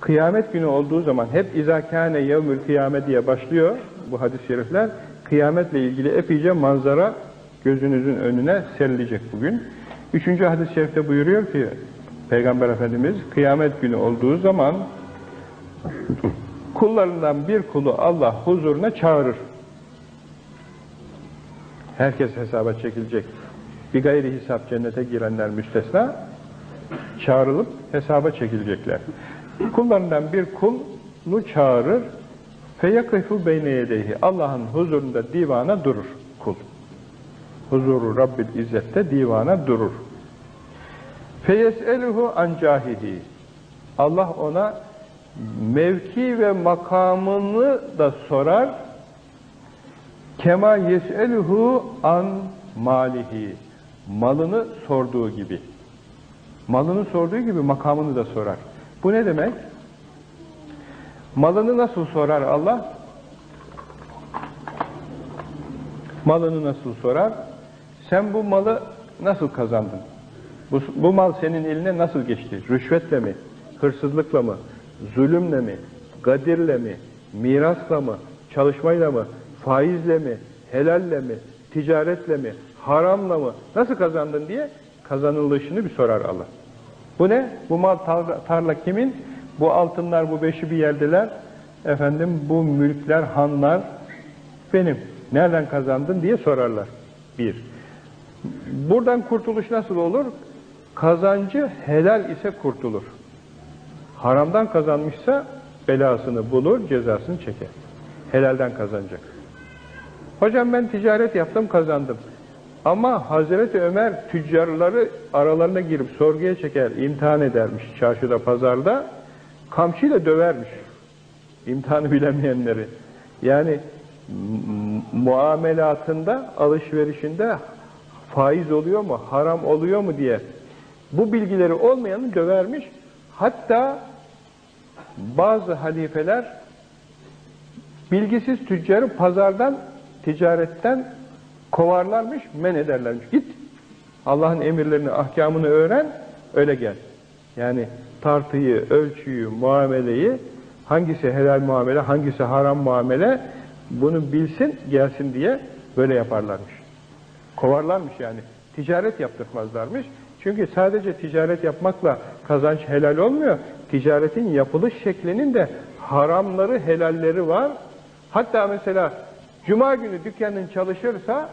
Kıyamet günü olduğu zaman hep izâ yevmül kıyame diye başlıyor bu hadis-i şerifler. Kıyametle ilgili epeyce manzara gözünüzün önüne serilecek bugün. Üçüncü hadis-i şerifte buyuruyor ki Peygamber Efendimiz kıyamet günü olduğu zaman kullarından bir kulu Allah huzuruna çağırır. Herkes hesaba çekilecek. Bir gayri hesap cennete girenler müstesna çağrılıp hesaba çekilecekler. Kullarından bir kulunu çağırır feyakifu beyne yedeyhi Allah'ın huzurunda divana durur kul. Huzuru Rabbil İzzet'te divana durur. Feyeseluhu an cahihi Allah ona mevki ve makamını da sorar. Kema yeseluhu an malihi malını sorduğu gibi. Malını sorduğu gibi makamını da sorar. Bu ne demek? Malını nasıl sorar Allah? Malını nasıl sorar? Sen bu malı nasıl kazandın? Bu, bu mal senin eline nasıl geçti? Rüşvetle mi? Hırsızlıkla mı? Zulümle mi? Gadirle mi? Mirasla mı? Çalışmayla mı? Faizle mi? Helalle mi? Ticaretle mi? Haramla mı? Nasıl kazandın diye kazanılışını bir sorar Allah. Bu ne? Bu mal tarla, kimin? Bu altınlar, bu beşi bir yerdeler. Efendim bu mülkler, hanlar benim. Nereden kazandın diye sorarlar. Bir. Buradan kurtuluş nasıl olur? Kazancı helal ise kurtulur. Haramdan kazanmışsa belasını bulur, cezasını çeker. Helalden kazanacak. Hocam ben ticaret yaptım, kazandım. Ama Hazreti Ömer tüccarları aralarına girip sorguya çeker, imtihan edermiş çarşıda, pazarda. Kamçıyla dövermiş. İmtihanı bilemeyenleri. Yani muamelatında, alışverişinde faiz oluyor mu, haram oluyor mu diye bu bilgileri olmayanı dövermiş. Hatta bazı halifeler bilgisiz tüccarı pazardan, ticaretten kovarlarmış, men ederlermiş. Git, Allah'ın emirlerini, ahkamını öğren, öyle gel. Yani tartıyı, ölçüyü, muameleyi, hangisi helal muamele, hangisi haram muamele, bunu bilsin, gelsin diye böyle yaparlarmış. Kovarlarmış yani. Ticaret yaptırmazlarmış. Çünkü sadece ticaret yapmakla kazanç helal olmuyor. Ticaretin yapılış şeklinin de haramları, helalleri var. Hatta mesela Cuma günü dükkanın çalışırsa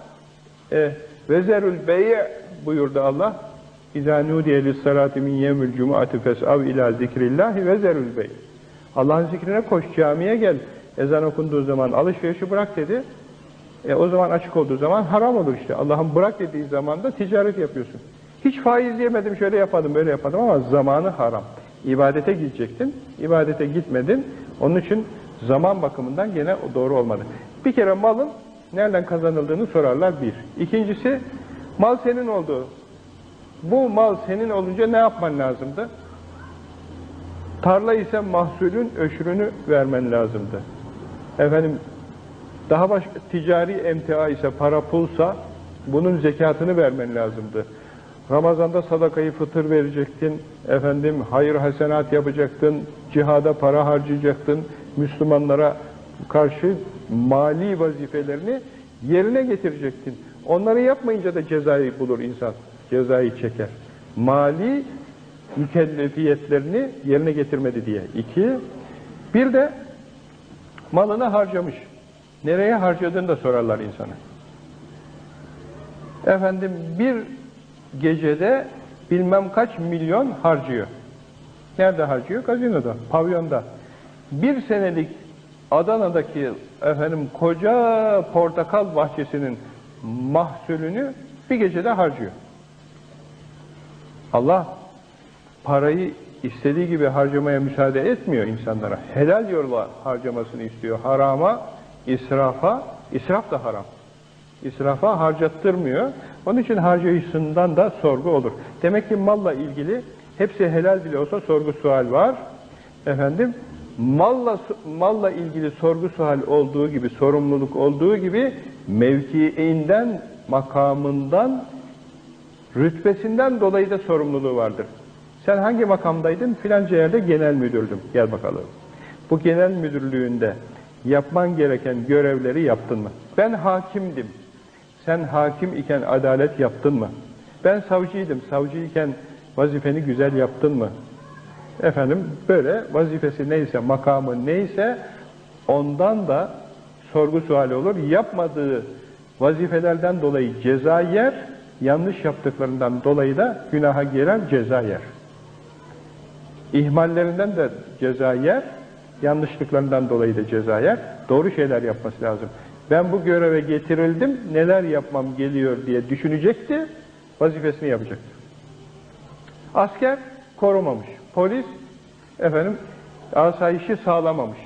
vezerül bey'i buyurdu Allah. İzâ nûdiye lissalâti min yevmül cum'ati fes'av ilâ zikrillâhi vezerül bey. Allah'ın zikrine koş, camiye gel. Ezan okunduğu zaman alışverişi bırak dedi. E, o zaman açık olduğu zaman haram olur işte. Allah'ın bırak dediği zaman da ticaret yapıyorsun. Hiç faiz yemedim, şöyle yapadım, böyle yapadım ama zamanı haram. İbadete gidecektin, ibadete gitmedin. Onun için zaman bakımından gene doğru olmadı. Bir kere malın nereden kazanıldığını sorarlar bir. İkincisi, mal senin oldu. Bu mal senin olunca ne yapman lazımdı? Tarla ise mahsulün öşrünü vermen lazımdı. Efendim, daha başka ticari emtia ise para pulsa bunun zekatını vermen lazımdı. Ramazanda sadakayı fıtır verecektin, efendim hayır hasenat yapacaktın, cihada para harcayacaktın, Müslümanlara karşı mali vazifelerini yerine getirecektin. Onları yapmayınca da cezayı bulur insan, cezayı çeker. Mali mükellefiyetlerini yerine getirmedi diye. İki, bir de malını harcamış. Nereye harcadığını da sorarlar insana. Efendim bir gecede bilmem kaç milyon harcıyor. Nerede harcıyor? Gazinoda, pavyonda. Bir senelik Adana'daki efendim koca portakal bahçesinin mahsulünü bir gecede harcıyor. Allah parayı istediği gibi harcamaya müsaade etmiyor insanlara. Helal yolla harcamasını istiyor. Harama, israfa, israf da haram. İsrafa harcattırmıyor. Onun için harcayışından da sorgu olur. Demek ki malla ilgili hepsi helal bile olsa sorgu sual var. Efendim malla malla ilgili sorgu sual olduğu gibi, sorumluluk olduğu gibi mevkiinden, makamından, rütbesinden dolayı da sorumluluğu vardır. Sen hangi makamdaydın? Filanca yerde genel müdürdüm. Gel bakalım. Bu genel müdürlüğünde yapman gereken görevleri yaptın mı? Ben hakimdim. Sen hakim iken adalet yaptın mı? Ben savcıydım. Savcı iken vazifeni güzel yaptın mı? Efendim böyle vazifesi neyse, makamı neyse ondan da sorgu suali olur. Yapmadığı vazifelerden dolayı ceza yer, yanlış yaptıklarından dolayı da günaha girer, ceza yer. İhmallerinden de ceza yer, yanlışlıklarından dolayı da ceza yer. Doğru şeyler yapması lazım. Ben bu göreve getirildim, neler yapmam geliyor diye düşünecekti, vazifesini yapacaktı. Asker korumamış, polis efendim asayişi sağlamamış,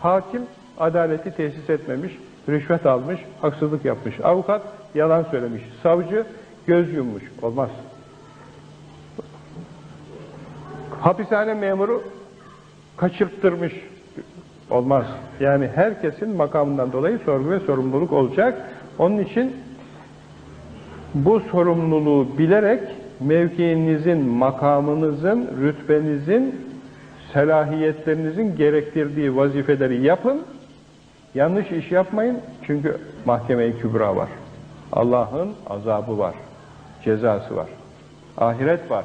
hakim adaleti tesis etmemiş, rüşvet almış, haksızlık yapmış, avukat yalan söylemiş, savcı göz yummuş, olmaz. Hapishane memuru kaçırttırmış. Olmaz. Yani herkesin makamından dolayı sorgu ve sorumluluk olacak. Onun için bu sorumluluğu bilerek mevkiinizin, makamınızın, rütbenizin, selahiyetlerinizin gerektirdiği vazifeleri yapın. Yanlış iş yapmayın. Çünkü mahkeme-i kübra var. Allah'ın azabı var. Cezası var. Ahiret var.